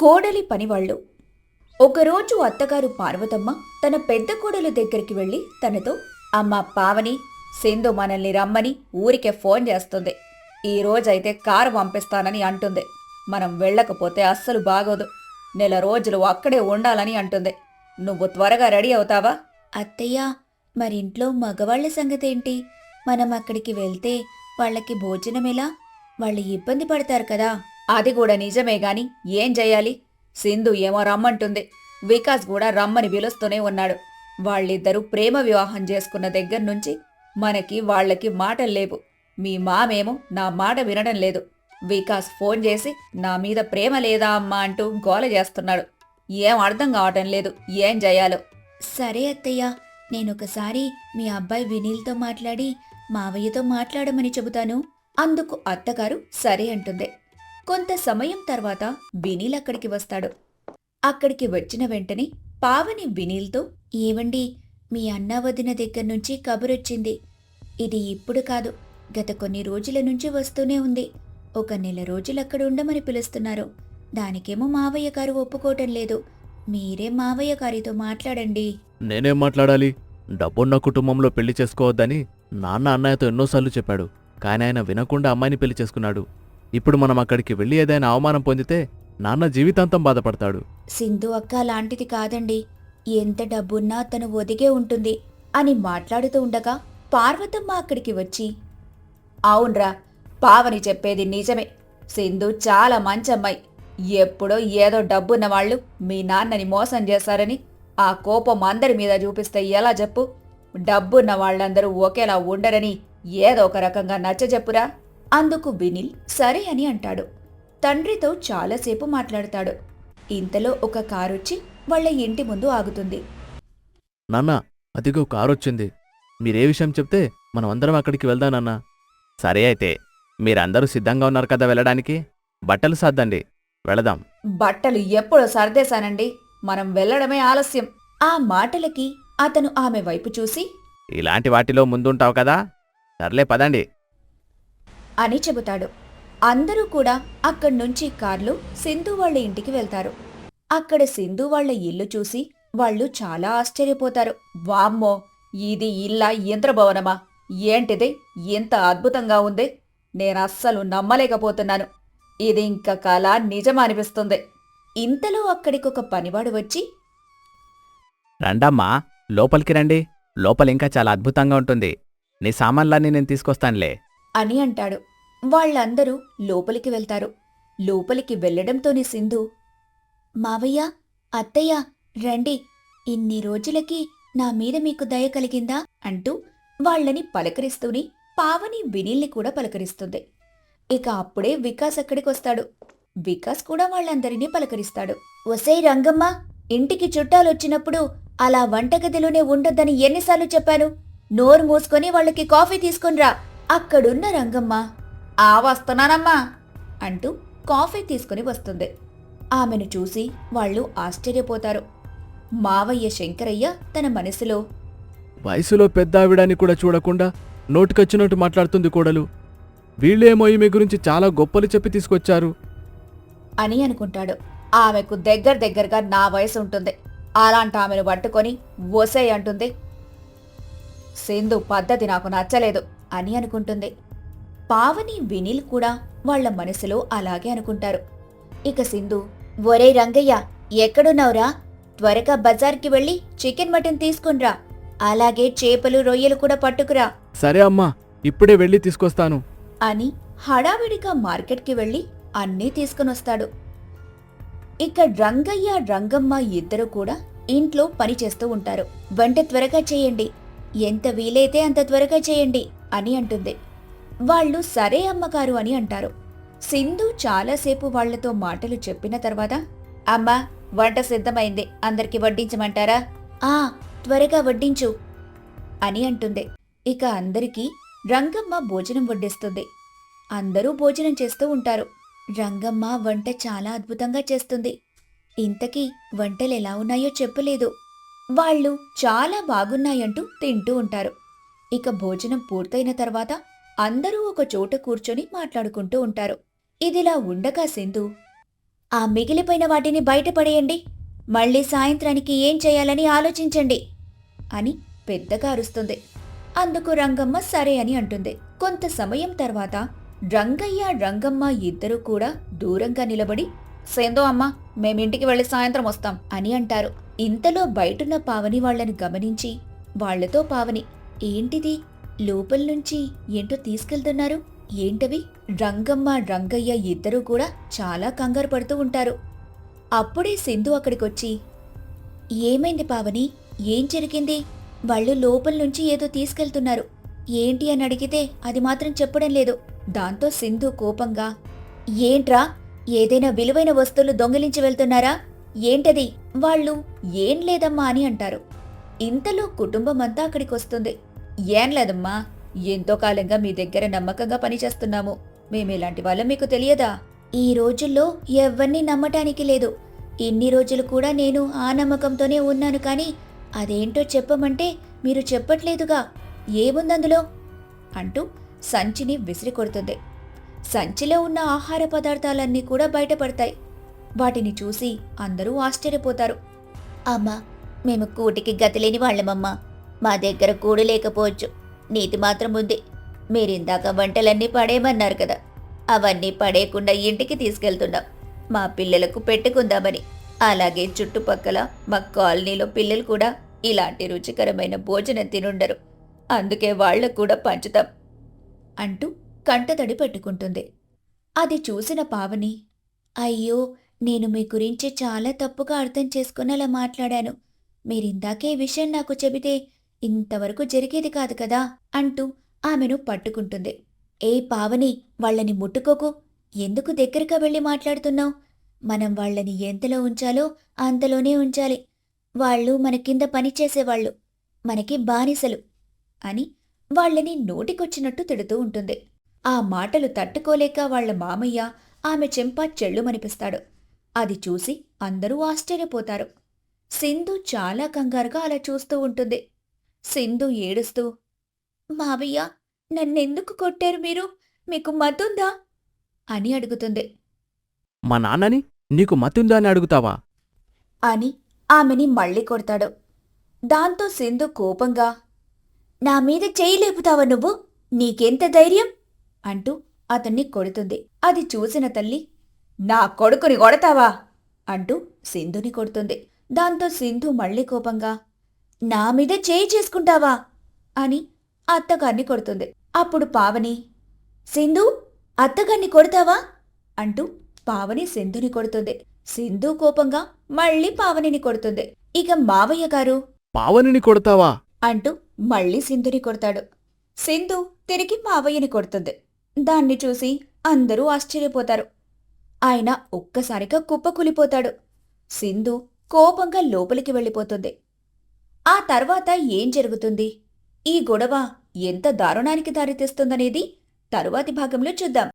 కోడలి పనివాళ్ళు. ఒకరోజు అత్తగారు పార్వతమ్మ తన పెద్ద కోడలు దగ్గరికి వెళ్ళి తనతో అమ్మ పావని సింధు మనల్ని రమ్మని ఊరికే ఫోన్ చేస్తుంది. ఈ రోజైతే కారు పంపిస్తానని అంటుంది. మనం వెళ్ళకపోతే అస్సలు బాగోదు. నెల రోజులు అక్కడే ఉండాలని అంటుంది. నువ్వు త్వరగా రెడీ అవుతావా? అత్తయ్య మరింట్లో మగవాళ్ళ సంగతేంటి? మనం అక్కడికి వెళ్తే వాళ్ళకి భోజనం ఎలా? వాళ్ళు ఇబ్బంది పడతారు కదా. అది కూడా నిజమే గాని ఏం చేయాలి? సింధు ఏమో రమ్మంటుంది. వికాస్ కూడా రమ్మని పిలుస్తూనే ఉన్నాడు. వాళ్ళిద్దరూ ప్రేమ వివాహం చేసుకున్న దగ్గర నుంచి మనకి వాళ్ళకి మాటలు లేవు. మీ మామేమో నా మాట వినడం లేదు. వికాస్ ఫోన్ చేసి నా మీద ప్రేమ లేదా అమ్మా అంటూ గోల చేస్తున్నాడు. ఏం అర్థం కావటం లేదు. ఏం చేయాలో? సరే అత్తయ్య. నేనొకసారి మీ అబ్బాయి వినీల్తో మాట్లాడి మావయ్యతో మాట్లాడమని చెబుతాను. అందుకు అత్తగారు సరే అంటుంది. కొంత సమయం తర్వాత వినీల్ అక్కడికి వస్తాడు. అక్కడికి వచ్చిన వెంటనే పావని వినీల్తో ఏవండి మీ అన్న వదిన దగ్గర నుంచి కబురొచ్చింది. ఇది ఇప్పుడు కాదు. గత కొన్ని రోజుల నుంచి వస్తూనే ఉంది. ఒక నెల రోజులు అక్కడ ఉండమని పిలుస్తున్నారు. దానికేమో మావయ్య గారు ఒప్పుకోవటం లేదు. మీరే మావయ్య గారితో మాట్లాడండి. నేనేం మాట్లాడాలి? డబ్బున్న కుటుంబంలో పెళ్ళి చేసుకోవద్దని నాన్న అన్నయ్యతో ఎన్నోసార్లు చెప్పాడు. కానీ ఆయన వినకుండా అమ్మాయిని పెళ్ళి చేసుకున్నాడు. ఇప్పుడు మనం అక్కడికి వెళ్ళి ఏదైనా అవమానం పొందితే నాన్న జీవితాంతం బాధపడతాడు. సింధు అక్క లాంటిది కాదండి. ఎంత డబ్బున్నా తను ఒదిగే ఉంటుంది అని మాట్లాడుతూ ఉండగా పార్వతమ్మ అక్కడికి వచ్చి అవునరా పావని చెప్పేది నిజమే. సింధు చాలా మంచి అమ్మాయి ఎప్పుడో ఏదో డబ్బున్న వాళ్ళు మీ నాన్నని మోసం చేశారని ఆ కోపం అందరి మీద చూపిస్తే ఎలా చెప్పు? డబ్బున్న వాళ్ళందరూ ఒకేలా ఉండరని ఏదో ఒక రకంగా నచ్చజెప్పురా. అందుకు వినిల్ సరే అని అంటాడు. తండ్రితో చాలాసేపు మాట్లాడతాడు. ఇంతలో ఒక కారొచ్చి వాళ్ళ ఇంటి ముందు ఆగుతుంది. నాన్న అదిగో కారొచ్చింది. మీరే విషయం చెప్తే మనం అందరం అక్కడికి వెళ్దాం నాన్న. సరే అయితే మీరందరూ సిద్ధంగా ఉన్నారు కదా వెళ్ళడానికి? బట్టలు సర్దండి. వెళదాం. బట్టలు ఎప్పుడు సర్దేశానండి. మనం వెళ్ళడమే ఆలస్యం. ఆ మాటలకి అతను ఆమె వైపు చూసి ఇలాంటి వాటిలో ముందుంటావు కదా? సర్లే పదండి. అని చెబుతాడు. అందరూ కూడా అక్కడి నుంచి కార్లో సింధు వాళ్ళ ఇంటికి వెళ్తారు. అక్కడ సింధు వాళ్ళ ఇల్లు చూసి వాళ్ళు చాలా ఆశ్చర్యపోతారు. వామ్మో! ఇది ఇల్లా ఇంద్రభవనమా? ఏంటిది? ఇంత అద్భుతంగా ఉంది. నేను అస్సలు నమ్మలేకపోతున్నాను. ఇది ఇంక కళ నిజం అనిపిస్తుంది. ఇంతలో అక్కడికొక పనివాడు వచ్చి రండమ్మా లోపలికి రండి. లోపలింకా చాలా అద్భుతంగా ఉంటుంది. నీ సామాన్లన్నీ నేను తీసుకొస్తానులే. అని అంటాడు. వాళ్ళందరూ లోపలికి వెళ్తారు. లోపలికి వెళ్ళడంతోనే సింధు మావయ్య అత్తయ్య రండి. ఇన్ని రోజులకి నా మీద మీకు దయ కలిగిందా? అంటూ వాళ్ళని పలకరిస్తూనే పావని వినీల్ని కూడా పలకరిస్తుంది. ఇక అప్పుడే వికాస్ అక్కడికొస్తాడు వికాస్ కూడా వాళ్ళందరినీ పలకరిస్తాడు. ఒసై రంగమ్మ ఇంటికి చుట్టాలొచ్చినప్పుడు అలా వంటగదిలోనే ఉండొద్దని ఎన్నిసార్లు చెప్పాను? నోరు మూసుకొని వాళ్ళకి కాఫీ తీసుకొనిరా. అక్కడున్న రంగమ్మ ఆ వస్తున్నానమ్మా అంటూ కాఫీ తీసుకుని వస్తుంది. ఆమెను చూసి వాళ్ళు ఆశ్చర్యపోతారు. మావయ్య శంకరయ్య తన మనసులో వయసులో పెద్ద ఆవిడాని కూడా చూడకుండా నోటికొచ్చినట్టు మాట్లాడుతుంది కోడలు. వీళ్ళేమో ఈమె గురించి చాలా గొప్పలు చెప్పి తీసుకొచ్చారు. అని అనుకుంటాడు. ఆమెకు దగ్గర దగ్గరగా నా వయసు ఉంటుంది. అలాంటి ఆమెను పట్టుకొని ఒసే అంటుంది. సింధు పద్ధతి నాకు నచ్చలేదు. అని అనుకుంటుంది. పావని వినిల్ కూడా వాళ్ళ మనసులో అలాగే అనుకుంటారు. ఇక సింధు ఒరే రంగయ్య ఎక్కడున్నావురా? త్వరగా బజార్కి వెళ్ళి చికెన్ మటన్ తీసుకునిరా. అలాగే చేపలు రొయ్యలు కూడా పట్టుకురా. సరే అమ్మా ఇప్పుడే వెళ్ళి తీసుకొస్తాను. అని హడావిడిగా మార్కెట్కి వెళ్ళి అన్నీ తీసుకునొస్తాడు. ఇక రంగయ్య రంగమ్మ ఇద్దరు కూడా ఇంట్లో పని చేస్తూ ఉంటారు. వంట త్వరగా చేయండి. ఎంత వీలైతే అంత త్వరగా చేయండి. అని అంటుంది. వాళ్ళు సరే అమ్మగారు అని అంటారు. సింధు చాలాసేపు వాళ్ళతో మాటలు చెప్పిన తర్వాత అమ్మా వంట సిద్ధమైంది. అందరికి వడ్డించమంటారా? ఆ త్వరగా వడ్డించు అని అంటుంది. ఇక అందరికీ రంగమ్మ భోజనం వడ్డిస్తుంది. అందరూ భోజనం చేస్తూ ఉంటారు. రంగమ్మ వంట చాలా అద్భుతంగా చేస్తుంది. ఇంతకీ వంటలు ఎలా ఉన్నాయో చెప్పలేదు. వాళ్ళు చాలా బాగున్నాయంటూ తింటూ ఉంటారు. ఇక భోజనం పూర్తయిన తర్వాత అందరూ ఒక చోట కూర్చొని మాట్లాడుకుంటూ ఉంటారు. ఇదిలా ఉండగా సింధు ఆ మిగిలిపోయిన వాటిని బయటపడేయండి. మళ్ళీ సాయంత్రానికి ఏం చేయాలని ఆలోచించండి అని పెద్దగా అరుస్తుంది. అందుకు రంగమ్మ సరే అని అంటుంది. కొంత సమయం తర్వాత రంగయ్య రంగమ్మ ఇద్దరూ కూడా దూరంగా నిలబడి సేందో అమ్మ మేమింటికి వెళ్ళి సాయంత్రం వస్తాం అని అంటారు. ఇంతలో బయటున్న పావని వాళ్ళని గమనించి వాళ్ళతో పావని ఏంటిది? లోపల నుంచి ఏంటో తీసుకెళ్తున్నారు? ఏంటవి? రంగమ్మ రంగయ్య ఇద్దరూ కూడా చాలా కంగారు పడుతూ ఉంటారు. అప్పుడే సింధు అక్కడికొచ్చి ఏమైంది పావని? ఏం జరిగింది? వాళ్ళు లోపల నుంచి ఏదో తీసుకెళ్తున్నారు. ఏంటి అని అడిగితే అది మాత్రం చెప్పడం లేదు. దాంతో సింధు కోపంగా ఏంట్రా? ఏదైనా విలువైన వస్తువులు దొంగిలించి వెళ్తున్నారా? ఏంటది? వాళ్ళు ఏం లేదమ్మా అని అంటారు. ఇంతలో కుటుంబమంతా అక్కడికి వస్తుంది ఏం లేదమ్మా. ఎంతో కాలంగా మీ దగ్గర నమ్మకంగా పనిచేస్తున్నాము. మేమిలాంటి వాళ్ళం మీకు తెలియదా? ఈ రోజుల్లో ఎవరిని నమ్మటానికి లేదు. ఇన్ని రోజులు కూడా నేను ఆ నమ్మకంతోనే ఉన్నాను కానీ అదేంటో చెప్పమంటే మీరు చెప్పట్లేదుగా. ఏముందందులో అంటూ సంచిని విసిరి కొడుతుంది. సంచిలో ఉన్న ఆహార పదార్థాలన్నీ కూడా బయటపడతాయి. వాటిని చూసి అందరూ ఆశ్చర్యపోతారు. అమ్మా మేము కూటికి గతిలేని వాళ్ళమమ్మా. మా దగ్గర కూడు లేకపోవచ్చు. నీతి మాత్రం ఉంది. మీరిందాక వంటలన్నీ పడేయమన్నారు కదా. అవన్నీ పడేయకుండా ఇంటికి తీసుకెళ్తున్నాం. మా పిల్లలకు పెట్టుకుందామని. అలాగే చుట్టుపక్కల మా కాలనీలో పిల్లలు కూడా ఇలాంటి రుచికరమైన భోజనం తినుండరు. అందుకే వాళ్ళకు కూడా పంచుతాం అంటూ కంటతడి పెట్టుకుంటుంది. అది చూసిన పావని అయ్యో నేను మీ గురించి చాలా తప్పుగా అర్థం చేసుకుని అలా మాట్లాడాను. మీరిందాకే ఈ విషయం నాకు చెబితే ఇంతవరకు జరిగేది కాదు కదా అంటూ ఆమెను పట్టుకుంటుంది. ఏ పావని వాళ్ళని ముట్టుకోకు. ఎందుకు దగ్గరగా వెళ్ళి మాట్లాడుతున్నావు? మనం వాళ్ళని ఎంతలో ఉంచాలో అంతలోనే ఉంచాలి. వాళ్ళు మన కింద పనిచేసేవాళ్ళు మనకి బానిసలు అని వాళ్ళని నోటికొచ్చినట్టు తిడుతూ ఉంటుంది. ఆ మాటలు తట్టుకోలేక వాళ్ళ మామయ్య ఆమె చెంప చెళ్ళుమనిపిస్తాడు. అది చూసి అందరూ ఆశ్చర్యపోతారు. సింధు చాలా కంగారుగా అలా చూస్తూ ఉంటుంది. సింధు ఏడుస్తూ మావయ్య నన్నెందుకు కొట్టారు మీరు? మీకు మతుందా? అని అడుగుతుంది. మా నాన్నని? నీకు మతుందా అని అడుగుతావా? అని ఆమెని మళ్ళీ కొడతాడు. దాంతో సింధు కోపంగా నా మీద చేయి లేపుతావా నువ్వు? నీకెంత ధైర్యం? అంటూ అతన్ని కొడుతుంది. అది చూసిన తల్లి నా కొడుకుని కొడతావా? అంటూ సింధుని కొడుతుంది. దాంతో సింధు మళ్ళీ కోపంగా నా మీద చేయి చేసుకుంటావా? అని అత్తగారిని కొడుతుంది. అప్పుడు పావని సింధు అత్తగారిని కొడతావా? అంటూ పావని సింధుని కొడుతుంది. సింధు కోపంగా మళ్ళీ పావనిని కొడుతుంది. ఇక మావయ్య గారు. పావనిని కొడతావా? అంటూ మళ్ళీ సింధుని కొడతాడు. సింధు తిరిగి మావయ్యని కొడుతుంది. దాన్ని చూసి అందరూ ఆశ్చర్యపోతారు. ఆయన ఒక్కసారిగా కుప్పకూలిపోతాడు. సింధు కోపంగా లోపలికి వెళ్ళిపోతుంది. ఆ తర్వాత ఏం జరుగుతుంది? ఈ గొడవ ఎంత దారుణానికి దారితీస్తుందనేది తరువాతి భాగంలో చూద్దాం.